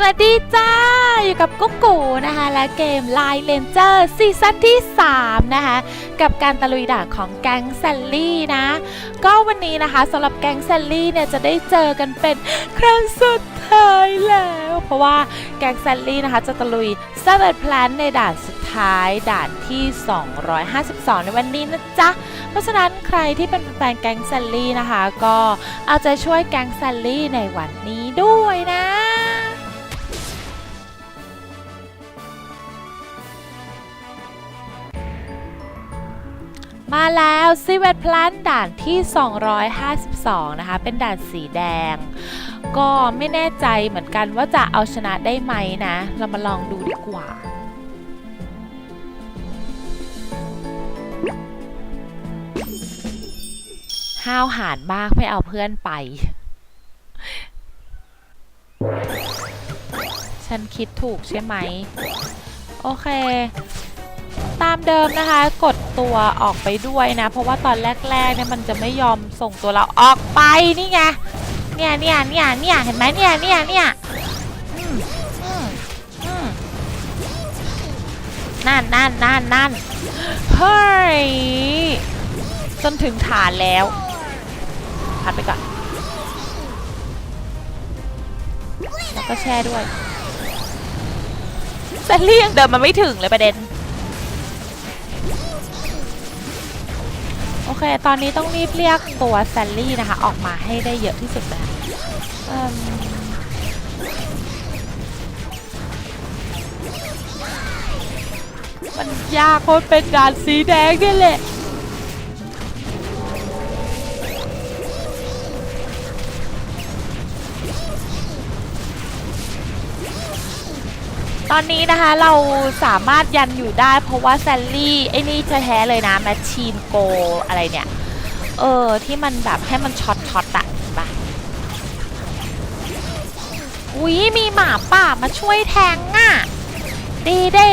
สวัสดีจ้า อยู่กับกุ๊กกูนะคะ และเกม Line Ranger ซีซั่นที่ 3 นะคะ กับการตะลุยด่าของแก๊งแซลลี่นะ ก็วันนี้นะคะสำหรับแก๊งแซลลี่เนี่ย จะได้เจอกันเป็นครั้งสุดท้ายแล้ว เพราะว่าแก๊งแซลลี่นะคะ จะตะลุย s e v e n Plan ในด่านสุดท้ายด่านที่ 252 ในวันนี้นะจ๊ะ เพราะฉะนั้นใครที่เป็นแฟนแก๊งแซลลี่นะคะ ก็เอาใจช่วยแก๊งแซลลี่ในวันนี้ด้วยนะ มาแล้วซิเวตพลันด่านที่ 252 นะคะ เป็นด่านสีแดง ก็ไม่แน่ใจเหมือนกันว่าจะเอาชนะได้ไหมนะ เรามาลองดูดีกว่าห้าวหาญมากไม่เอาเพื่อนไป ฉันคิดถูกใช่ไหม โอเคามเดิมนะคะ กดตัวออกไปด้วยนะ เพราะว่าตอนแรกๆเนี่ยมันจะไม่ยอมส่งตัวเราออกไปนี่ไงเนี่ยเนี่ยเนี่ยเนี่ยเห็นไหมเนี่ยเนี่ยเนี่ยนั่นนั่นนั่นนั่นเฮ้ยจนถึงฐานแล้วพัดไปก่อนแล้วก็แช่ด้วยแซลลี่ยงเดินมาไม่ถึงเลยประเด็น โอเค ตอนนี้ต้องรีบเรียกตัวแซลลี่นะคะ ออกมาให้ได้เยอะที่สุดนะมมันยากเพราะเป็นด่านสีแดงนี่แหละ ตอนนี้นะคะเราสามารถยันอยู่ได้เพราะว่าแซลลี่ไอ้นี่แท้เลยนะแมชชีนโกอะไรเนี่ย เออ ที่มันแบบให้มันช็อตช็อตอะเห็นปะอุ้ยมีหมาป่ามาช่วยแทงอะดีเด้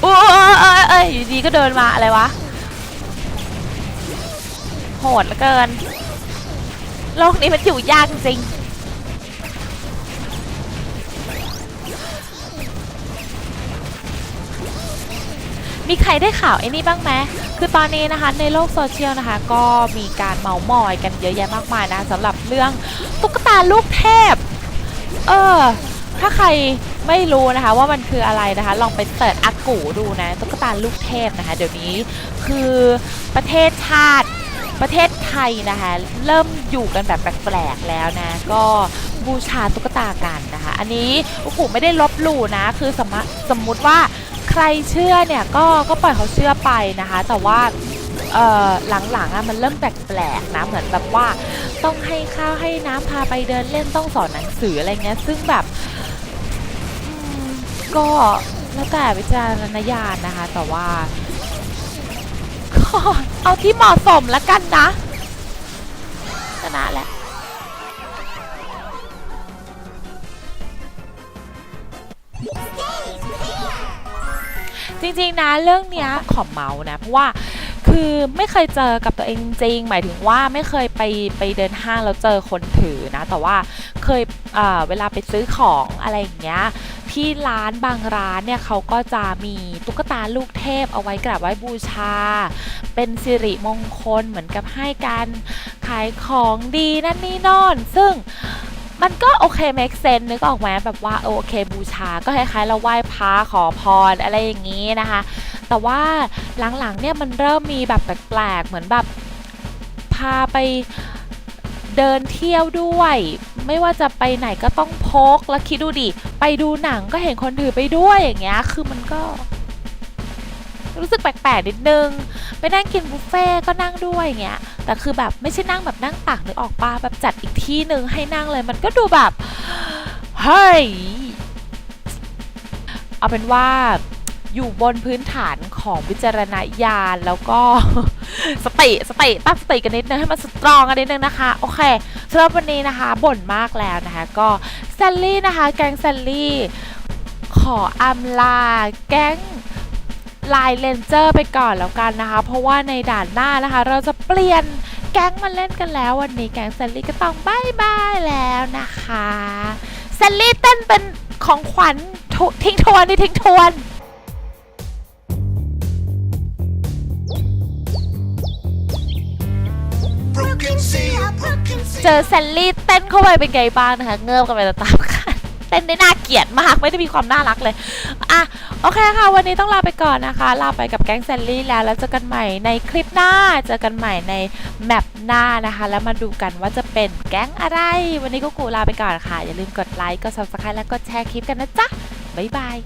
โอ้ยเอ้ยเอ้ยดีก็เดินมาอะไรวะ โหดเหลือเกิน โลกนี้มันอยู่ยากจริง มีใครได้ข่าวไอ้นี่บ้างไหมคือตอนนี้นะคะในโลกโซเชียลนะคะ ก็มีการเมามอยกันเยอะแยะมากมายนะสำหรับเรื่องตุ๊กตาลูกเทพ เออ ถ้าใครไม่รู้นะคะว่ามันคืออะไรนะคะ ลองไปเปิดอากูดูนะตุ๊กตาลูกเทพนะคะ เดี๋ยวนี้คือประเทศชาติประเทศไทยนะคะ เริ่มอยู่กันแบบแปลกๆแล้วนะ ก็บูชาตุ๊กตากันนะคะ อันนี้โอ้โหไม่ได้ลบหลู่นะ คือสมมสมมุติว่า ใครเชื่อเนี่ยก็ก็ปล่อยเขาเชื่อไปนะคะ แต่ว่าเอ่อหลังๆอะมันเริ่มแปลกๆนะเหมือนแบบว่าต้องให้ข้าวให้น้ำพาไปเดินเล่นต้องสอนหนังสืออะไรเงี้ยซึ่งแบบก็แล้วแต่วิจารณญาณนะคะ แต่ว่าก็เอาที่เหมาะสมแล้วกันนะชนะแหละ จริงๆนะเรื่องเนี้ยขอเมาส์นะเพราะว่าคือไม่เคยเจอกับตัวเองจริง หมายถึงว่าไม่เคยไปไปเดินห้างแล้วเจอคนถือนะ แต่ว่าเคยเเวลาไปซื้อของอะไรอย่างเงี้ยที่ร้านบางร้านเนี่ยเขาก็จะมีตุ๊กตาลูกเทพเอาไว้กราบไหว้บูชา เป็นสิริมงคลเหมือนกับให้การขายของดีนั่นนี่นอน ซึ่ง มันก็โอเค make sense นึกออกไหมแบบว่าโอเคบูชา ก็คล้ายๆ เราไหว้พระขอพรอะไรอย่างนี้นะคะ แต่ว่าหลังๆเนี่ยมันเริ่มมีแบบแปลกๆ เหมือนแบบพาไปเดินเที่ยวด้วย ไม่ว่าจะไปไหนก็ต้องพกแล้วคิดดูดิ ไปดูหนังก็เห็นคนถือไปด้วยอย่างเงี้ย คือมันก็ รู้สึกแปลกๆนิดนึง ไปนั่งกินบุฟเฟ่ก็นั่งด้วยเงี้ย แต่คือแบบไม่ใช่นั่งแบบนั่งตักนึกอออกปะแบบจัดอีกที่หนึ่งให้นั่งเลยมันก็ดูแบบเฮ้ยเอาเป็นว่าอยู่บนพื้นฐานของวิจารณญาณแล้วก็สติสติตั้งสติกันนิดนึงให้มันสตรองกันนิดนึงนะคะ โอเคสำหรับวันนี้นะคะบ่นมากแล้วนะคะ ก็แซลลี่นะคะ แก๊งแซลลี่ ขออำลาแก๊ง ลายเลนเจอร์ไปก่อนแล้วกันนะคะ เพราะว่าในด่านหน้านะคะ เราจะเปลี่ยนแก๊งมาเล่นกันแล้ววันนี้แก๊งแซลลี่ก็ต้องบายบายแล้วนะคะแซลลี่เต้นเป็นของขวัญทุทิ้งทวนนี่ทิ้งทวน Broken seal, broken seal. เจอแซลลี่เต้นเข้าไปเป็นไงบ้างนะคะ เงิบกันไปตามๆกันเต้นได้น่าเกลียดมากไม่ได้มีความน่ารักเลยอะโอเคค่ะ วันนี้ต้องลาไปก่อนนะคะ ลาไปกับแก๊งแซนลี่แล้วแล้วเจอกันใหม่ในคลิปหน้า เจอกันใหม่ในแมปหน้านะคะ แล้วมาดูกันว่าจะเป็นแก๊งอะไร วันนี้ก็กูลาไปก่อนค่ะ อย่าลืมกดไลค์กด subscribe และกดแชร์คลิปกันนะจ๊ะบ๊ายบาย